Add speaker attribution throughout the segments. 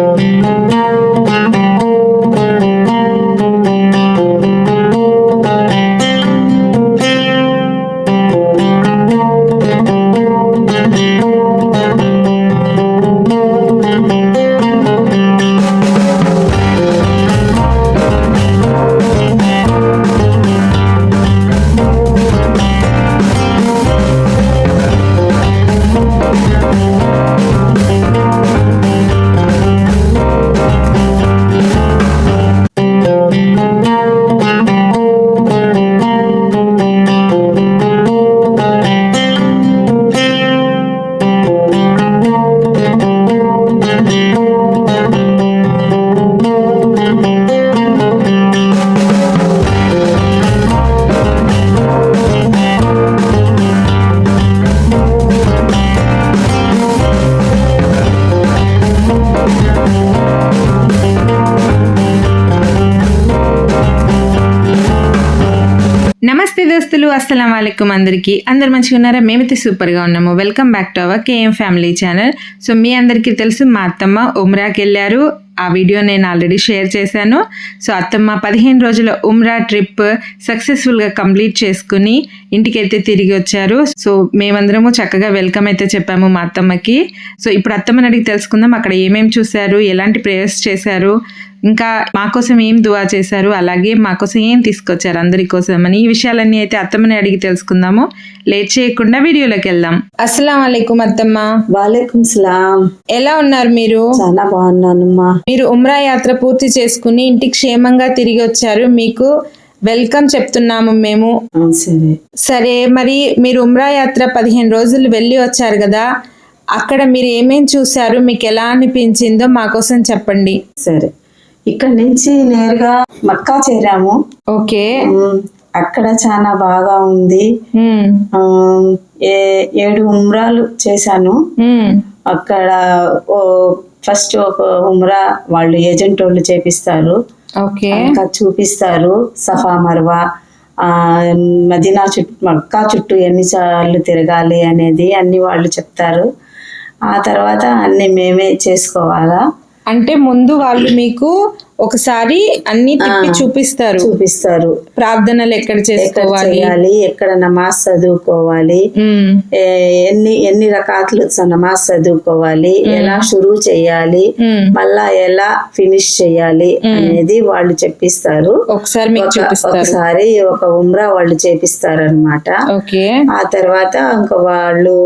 Speaker 1: Thank you. నమస్తే దోస్తులు అస్సలం వాలేకుమ్ అందరికీ. అందరు మంచిగా ఉన్నారా? మేమైతే సూపర్గా ఉన్నాము. Welcome back to our KM family channel. So మీ అందరికీ తెలుసు మా అత్తమ్మ ఉమ్రాకి వెళ్ళారు. ఆ వీడియో నేను ఆల్రెడీ షేర్ చేశాను. సో అత్తమ్మ పదిహేను రోజుల ఉమ్రా ట్రిప్ సక్సెస్ఫుల్గా కంప్లీట్ చేసుకుని ఇంటికైతే తిరిగి వచ్చారు. సో మేమందరము చక్కగా వెల్కమ్ అయితే చెప్పాము మా అత్తమ్మకి సో ఇప్పుడు అత్తమ్మని అడిగి తెలుసుకుందాం. అక్కడ ఏమేమి చూశారు? ఎలాంటి ప్రేయర్స్ చేశారు? ఇంకా మా కోసం ఏం దువా చేశారు? అలాగే మా కోసం ఏం తీసుకొచ్చారు అందరి కోసం అని ఈ విషయాలన్నీ అయితే అత్తమ్మని అడిగి తెలుసుకుందాము. లేట్ చేయకుండా వీడియోలోకి వెళ్దాం. అస్సలం అయికం అత్తమ్మ.
Speaker 2: వాలేకుం సలాం.
Speaker 1: ఎలా ఉన్నారు మీరు?
Speaker 2: చాలా బాగున్నానమ్మా.
Speaker 1: మీరు ఉమ్రా యాత్ర పూర్తి చేసుకుని ఇంటికి క్షేమంగా తిరిగి వచ్చారు. మీకు వెల్కమ్ చెప్తున్నాము మేము.
Speaker 2: సరే.
Speaker 1: సరే మరి మీరు ఉమ్రా యాత్ర పదిహేను రోజులు వెళ్ళి వచ్చారు కదా అక్కడ మీరు ఏమేం చూశారు మీకు ఎలా అనిపించిందో మా కోసం చెప్పండి.
Speaker 2: సరే. ఇక్కడ నుంచి నేరుగా మక్కా చేరాము.
Speaker 1: ఓకే.
Speaker 2: అక్కడ చాలా బాగా ఉంది. ఏడు ఉమ్రాలు చేశాను. అక్కడ ఫస్ట్ ఒక ఉమ్రా వాళ్ళు ఏజెంట్ వాళ్ళు చేపిస్తారు. ఇంకా చూపిస్తారు. సఫా మర్వా. ఆ, మదీనా చుట్టూ మక్కా చుట్టూ ఎన్నిసార్లు తిరగాలి అనేది అన్ని వాళ్ళు చెప్తారు. ఆ తర్వాత అన్ని మేమే చేసుకోవాలా.
Speaker 1: అంటే ముందు వాళ్ళు మీకు ఒకసారి అన్ని తిప్పి చూపిస్తారు.
Speaker 2: చూపిస్తారు.
Speaker 1: ప్రార్థనలు ఎక్కడ చేసుకోవాలి?
Speaker 2: ఎక్కడ నమాజ్ చదువుకోవాలి? ఎన్ని ఎన్ని రకాలు నమాజ్ చదువుకోవాలి? ఎలా షురూ చేయాలి. మళ్ళా ఎలా ఫినిష్ చేయాలి అనేది వాళ్ళు చెప్పిస్తారు.
Speaker 1: ఒకసారి
Speaker 2: ఒకసారి ఒక ఉమ్రా వాళ్ళు చేపిస్తారు అనమాట ఆ తర్వాత ఇంకా వాళ్ళు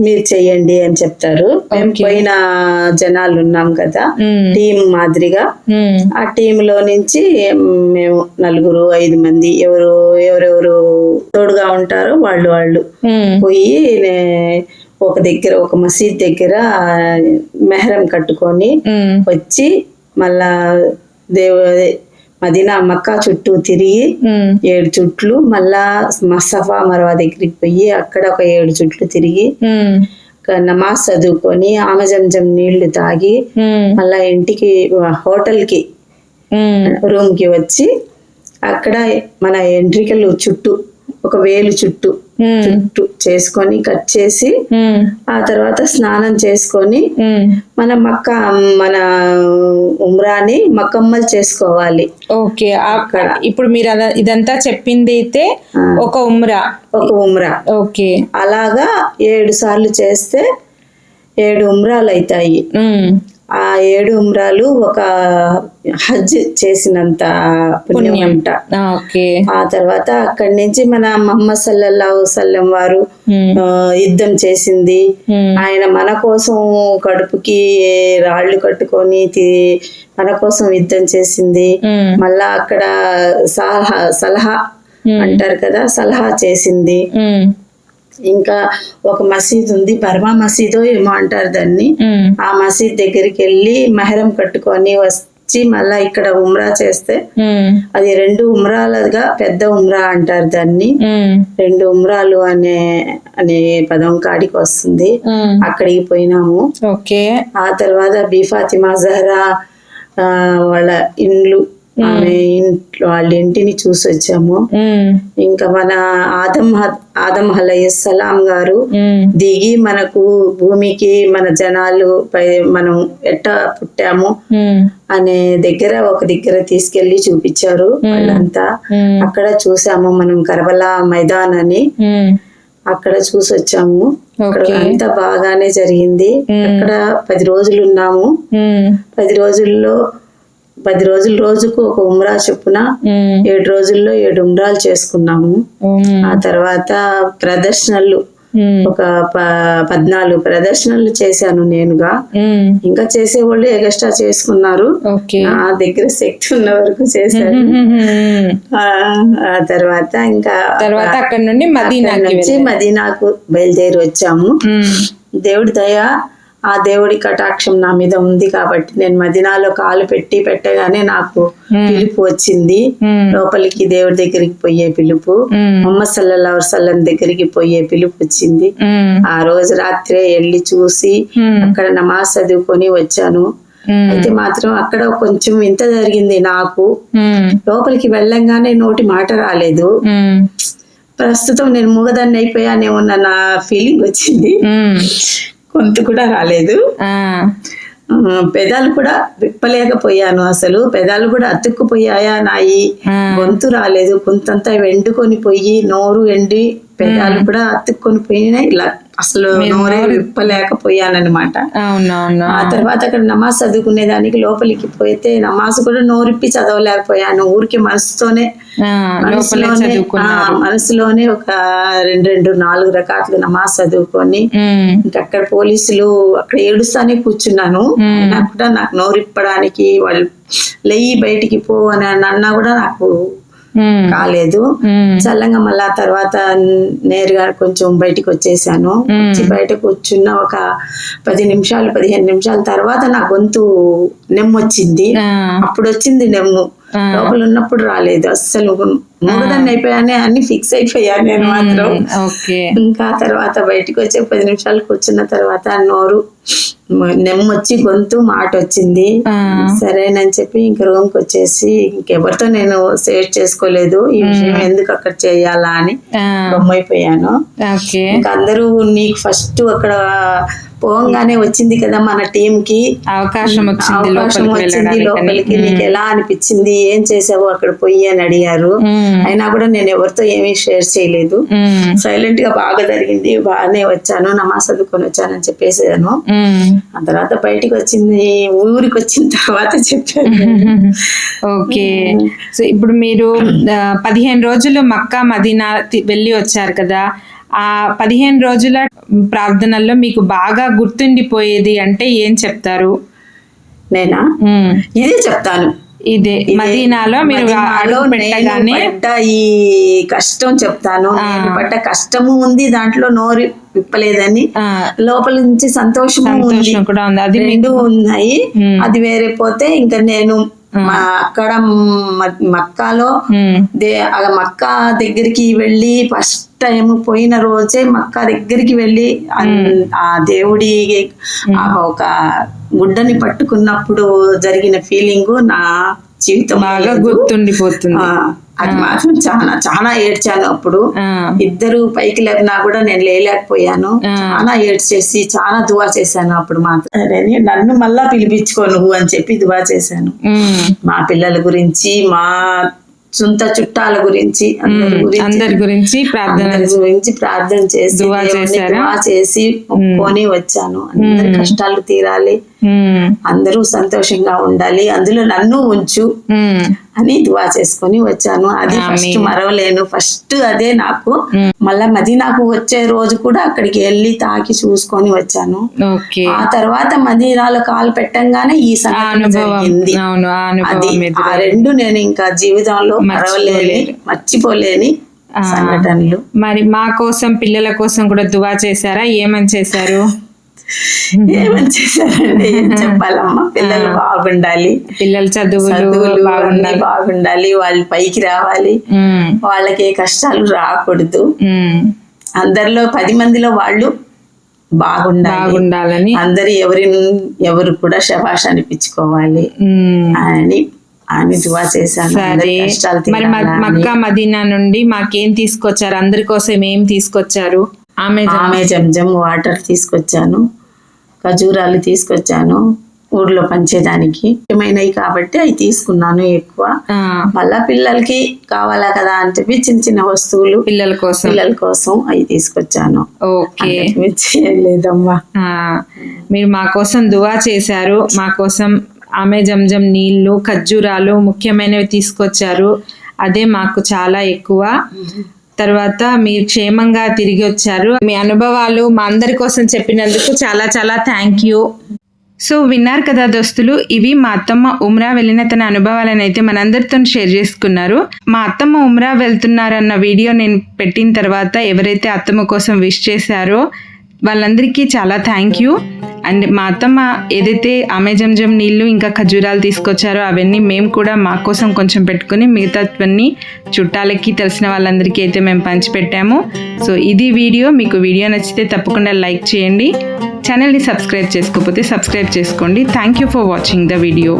Speaker 2: మీరు చెయ్యండి అని చెప్తారు. మేము పోయిన జనాలు ఉన్నాం కదా
Speaker 1: ఉమ్,
Speaker 2: టీం మాదిరిగా.
Speaker 1: ఉమ్,
Speaker 2: ఆ టీంలో నుంచి మేము నలుగురు ఐదు మంది ఎవరు ఎవరెవరు తోడుగా ఉంటారో వాళ్ళు వాళ్ళు
Speaker 1: ఉమ్,
Speaker 2: పోయి ఒక దగ్గర ఒక మసీద్ దగ్గర మెహరం కట్టుకొని వచ్చి మళ్ళా దేవు మదీనా మక్కా చుట్టూ తిరిగి ఏడు చుట్లు మళ్ళా మసఫా మరవా దగ్గరికి పోయి అక్కడ ఒక ఏడు చుట్లు తిరిగి నమాజ్ చదువుకొని ఆమజంజం నీళ్ళు తాగి మళ్ళా ఇంటికి హోటల్కి
Speaker 1: ఉమ్,
Speaker 2: రూమ్కి వచ్చి అక్కడ మన ఎంట్రికలు చుట్టూ ఒక వేలు చుట్టూ చుట్టూ చేసుకొని కట్ చేసి ఆ తర్వాత స్నానం చేసుకొని. మన మక్క మన ఉమ్రాని మకమ్మల్ చేసుకోవాలి.
Speaker 1: ఓకే ఆ- ఇప్పుడు మీరు అద- ఇదంతా చెప్పింది అయితే ఒక ఉమ్రా
Speaker 2: ఒక ఉమ్రా
Speaker 1: ఓకే.
Speaker 2: అలాగా ఏడు సార్లు చేస్తే ఏడు ఉమ్రాలు అవుతాయి. ఆ ఏడు ఉమ్రాలు ఒక హజ్ చేసినంత పుణ్యం అంట.
Speaker 1: ఆ, ఓకే.
Speaker 2: ఆ తర్వాత అక్కడి నుంచి మన మహమ్మద్ సల్లల్లాహు సల్లం వారు యుద్ధం చేసింది. ఆయన మన కోసం కడుపుకి రాళ్ళు కట్టుకొని మన కోసం యుద్ధం చేసింది. మళ్ళా అక్కడ సలహా సలహా అంటారు కదా సలహా చేసింది. ఇంకా ఒక మసీద్ ఉంది బర్మా మసీదో ఏమో అంటారు దాన్ని. ఆ మసీద్ దగ్గరికి వెళ్ళి మెహరం కట్టుకొని వచ్చి మళ్ళా ఇక్కడ ఉమ్రా చేస్తే అది రెండు ఉమ్రాలుగా పెద్ద ఉమ్రా అంటారు దాన్ని. రెండు ఉమ్రాలు అనే అనే పదం కాడికి వస్తుంది. అక్కడికి పోయినాము.
Speaker 1: ఓకే.
Speaker 2: ఆ తర్వాత బి ఫాతిమా జహరా వాళ్ళ ఇండ్లు ఆమె ఇంట్లో వాళ్ళ ఇంటిని చూసి వచ్చాము ఇంకా మన ఆదం ఆదం సలాం గారు దిగి మనకు భూమికి మన జనాలు పై మనం ఎట్టా పుట్టాము అనే దగ్గర ఒక దగ్గర తీసుకెళ్ళి చూపించారు వాళ్ళంతా. అక్కడ చూసాము మనం కరబలా మైదాన్ అని అక్కడ చూసి వచ్చాము అక్కడ. అంతా బాగానే జరిగింది. అక్కడ పది రోజులు ఉన్నాము. పది రోజుల్లో పది రోజులు రోజుకు ఒక ఉమ్రా చొప్పున ఏడు రోజుల్లో ఏడు ఉమ్రాలు చేసుకున్నాము. ఆ తర్వాత ప్రదర్శనలు ఒక పద్నాలుగు ప్రదర్శనలు చేశాను నేనుగా. ఇంకా చేసేవాళ్ళు ఎగస్ట్రా చేసుకున్నారు. నా దగ్గర శక్తి ఉన్న వరకు చేశాను. ఆ తర్వాత ఇంకా
Speaker 1: తర్వాత అక్కడ నుండి మదీనాకి
Speaker 2: నుంచి మదీనాకు బయలుదేరి వచ్చాము. దేవుడి దయ ఆ దేవుడి కటాక్షం నా మీద ఉంది కాబట్టి నేను మదీనాలో కాలు పెట్టి పెట్టగానే నాకు పిలుపు వచ్చింది. లోపలికి దేవుడి దగ్గరికి పోయే పిలుపు
Speaker 1: ఉమ్,
Speaker 2: మొహమ్మద్ సల్లల్లా వసల్లం దగ్గరికి పోయే పిలుపు వచ్చింది. ఆ రోజు రాత్రే వెళ్ళి చూసి అక్కడ నమాజ్ చదువుకొని వచ్చాను. అయితే మాత్రం అక్కడ కొంచెం వింత జరిగింది నాకు. లోపలికి వెళ్ళంగానే నోటి మాట రాలేదు. ప్రస్తుతం నేను మూగదాన్ని అయిపోయానేమన్న నా ఫీలింగ్ వచ్చింది. గొంతు కూడా రాలేదు. పెదాలు కూడా విప్పలేకపోయాను అసలు. పెదాలు కూడా అతుక్కుపోయాయా నాయి. గొంతు రాలేదు. గొంతంతా వెండుకొని పోయి నోరు ఎండి పెదాలు కూడా అతుక్కొని పోయినాయి ఇలా అసలు నోరే విప్పలేకపోయానన్నమాట.
Speaker 1: అవునవును.
Speaker 2: ఆ తర్వాత అక్కడ నమాజ్ చదువుకునే దానికి లోపలికి పోతే నమాజ్ కూడా నోరిప్పి చదవలేకపోయాను. ఊరికి మనసుతోనే మనసులోనే మనసులోనే ఒక రెండు రెండు నాలుగు రకాలు నమాజ్ చదువుకొని ఇంకా అక్కడ పోలీసులు అక్కడ ఏడుస్తానే కూర్చున్నాను. అయినా కూడా నాకు నోరిప్పడానికి వాళ్ళు లెయ్యి బయటికి పో అని అన్నా కూడా నాకు కాలేదు. చల్లంగా మళ్ళా తర్వాత నేరుగా కొంచెం బయటికి వచ్చేసాను. వచ్చి బయటకు కూర్చున్న ఒక పది నిమిషాలు పదిహేను నిమిషాల తర్వాత నా గొంతు నెమ్మొచ్చింది అప్పుడు వచ్చింది నెమ్ము. లోపల ఉన్నప్పుడు రాలేదు. అస్సలు మూగదాన్ని అయిపోయానే అన్ని ఫిక్స్ అయిపోయాను నేను మాత్రం. ఇంకా తర్వాత బయటికి వచ్చి పది నిమిషాలు కూర్చున్న తర్వాత నోరు నెమ్మొచ్చి గొంతు మాట వచ్చింది సరేనని చెప్పి ఇంక రూమ్కి వచ్చేసి ఇంకెవరితో నేను షేర్ చేసుకోలేదు. ఈ విషయం ఎందుకు అక్కడ చేయాలా అని గమ్మైపోయాను.
Speaker 1: ఓకే.
Speaker 2: ఇంకా అందరూ నీకు ఫస్ట్ అక్కడ పోగానే వచ్చింది కదా మన టీం కి
Speaker 1: అవకాశం వచ్చింది లోపలికి
Speaker 2: వచ్చింది
Speaker 1: వెళ్ళడానికి
Speaker 2: లోపలికి. నీకు ఎలా అనిపించింది? ఏం చేసావు అక్కడ పోయి అని అడిగారు. అయినా కూడా నేను ఎవరితో ఏమీ షేర్ చేయలేదు. సైలెంట్గా బాగా జరిగింది. బాగానే వచ్చాను. నమాజ్ చదువుకొని వచ్చానని చెప్పేసాను. ఆ తర్వాత బయటికి వచ్చింది. ఊరికి వచ్చిన తర్వాత చెప్పాను.
Speaker 1: ఓకే. సో ఇప్పుడు మీరు పదిహేను రోజులు మక్కా మదీనా వెళ్ళి వచ్చారు కదా. ఆ పదిహేను రోజుల ప్రార్థనల్లో మీకు బాగా గుర్తుండిపోయేది అంటే ఏం చెప్తారు?
Speaker 2: నేనా? ఇదే చెప్తాను.
Speaker 1: ఇదే మదీనాలో మీరు పెట్టగానే
Speaker 2: ఈ కష్టం చెప్తాను. పడ్డ కష్టము ఉంది దాంట్లో నోరు విప్పలేదని. లోపల నుంచి
Speaker 1: సంతోషం కూడా ఉంది. అది
Speaker 2: రెండు ఉన్నాయి. అది వేరే పోతే ఇంకా నేను అక్కడ మక్కాలో దే మక్కా దగ్గరికి వెళ్ళి ఫస్ట్ టైం పోయిన రోజే మక్కా దగ్గరికి వెళ్ళి ఆ దేవుడి ఒక గుడ్డని పట్టుకున్నప్పుడు జరిగిన ఫీలింగ్ నా జీవితం
Speaker 1: బాగా గుర్తుండిపోతుంది.
Speaker 2: అది మాత్రం చాలా చాలా ఏడ్చాను అప్పుడు. ఇద్దరు పైకి లేపినా కూడా నేను లేలేకపోయాను. చాలా ఏడ్చేసి చాలా దువా చేశాను అప్పుడు మాత్రం. నన్ను మళ్ళా పిలిపించుకో నువ్వు అని చెప్పి దువా చేశాను. మా పిల్లల గురించి మా సొంత చుట్టాల గురించి అందరి గురించి
Speaker 1: ప్రార్థన
Speaker 2: గురించి ప్రార్థన చేసి చేసి ఒప్పుకొని వచ్చాను. అందరి కష్టాలు తీరాలి. అందరూ సంతోషంగా ఉండాలి అందులో నన్ను ఉంచు
Speaker 1: ఉమ్,
Speaker 2: అని దువా చేసుకొని వచ్చాను. అది ఫస్ట్ మరవలేను. ఫస్ట్ అదే నాకు. మళ్ళా మదీనాకు వచ్చే రోజు కూడా అక్కడికి వెళ్ళి తాకి చూసుకొని వచ్చాను.
Speaker 1: ఓకే
Speaker 2: ఆ తర్వాత మదీనాలో కాలు పెట్టంగానే ఈ సంఘటన జరిగింది. అది ఆ రెండు నేను ఇంకా జీవితంలో మరవలేని మర్చిపోలేని సంఘటనలు.
Speaker 1: మరి మా కోసం పిల్లల కోసం కూడా దువా చేశారా? ఏమని చేశారు?
Speaker 2: ఏమని చేశారండి? ఏం చెప్పాలమ్మా? పిల్లలు బాగుండాలి.
Speaker 1: పిల్లల చదువులు బాగుండాలి.
Speaker 2: బాగుండాలి. వాళ్ళు పైకి రావాలి. వాళ్ళకి ఏ కష్టాలు రాకూడదు. అందరిలో పది మందిలో వాళ్ళు బాగుండాలి.
Speaker 1: బాగుండాలని.
Speaker 2: అందరు ఎవరి ఎవరు కూడా శభాష్ అనిపించుకోవాలి. అని అని దువా చేశాను.
Speaker 1: మరి. మక్కా మదీనా నుండి మాకేం తీసుకొచ్చారు? అందరి కోసం ఏం తీసుకొచ్చారు? ఆమె
Speaker 2: ఆమె జంజం వాటర్ తీసుకొచ్చాను. ఖజూరాలు తీసుకొచ్చాను ఊర్లో పంచేదానికి. ముఖ్యమైనవి కాబట్టి అవి తీసుకున్నాను ఎక్కువ. మళ్ళా పిల్లలకి కావాలా కదా అని చెప్పి చిన్న చిన్న వస్తువులు
Speaker 1: పిల్లల కోసం.
Speaker 2: పిల్లల కోసం అవి తీసుకొచ్చాను.
Speaker 1: ఓకే.
Speaker 2: లేదమ్మా.
Speaker 1: మీరు మా కోసం దువా చేశారు. మా కోసం ఆమె జంజం నీళ్ళు ఖర్జూరాలు ముఖ్యమైనవి తీసుకొచ్చారు. అదే మాకు చాలా ఎక్కువ. తర్వాత మీరు క్షేమంగా తిరిగి వచ్చారు. మీ అనుభవాలు మా అందరి కోసం చెప్పినందుకు చాలా చాలా థ్యాంక్ యూ సో విన్నారు కదా దోస్తులు ఇవి మా అత్తమ్మ ఉమ్రా వెళ్ళిన తన అనుభవాలను అయితే మనందరితో షేర్ చేసుకున్నారు. మా అత్తమ్మ ఉమ్రా వెళ్తున్నారన్న వీడియో నేను పెట్టిన తర్వాత ఎవరైతే అత్తమ్మ కోసం విష్ చేశారో వాళ్ళందరికీ చాలా థ్యాంక్ యూ అండ్ మా అత్తమ్మ ఏదైతే అమెజంజం నీళ్ళు ఇంకా ఖజూరాలు తీసుకొచ్చారో అవన్నీ మేము కూడా మా కోసం కొంచెం పెట్టుకుని మిగతావన్నీ చుట్టాలకి తెలిసిన వాళ్ళందరికీ అయితే మేము పంచిపెట్టాము. సో ఇది వీడియో. మీకు వీడియో నచ్చితే తప్పకుండా లైక్ చేయండి. ఛానల్ని సబ్స్క్రైబ్ చేసుకోకపోతే సబ్స్క్రైబ్ చేసుకోండి. Thank you for watching the video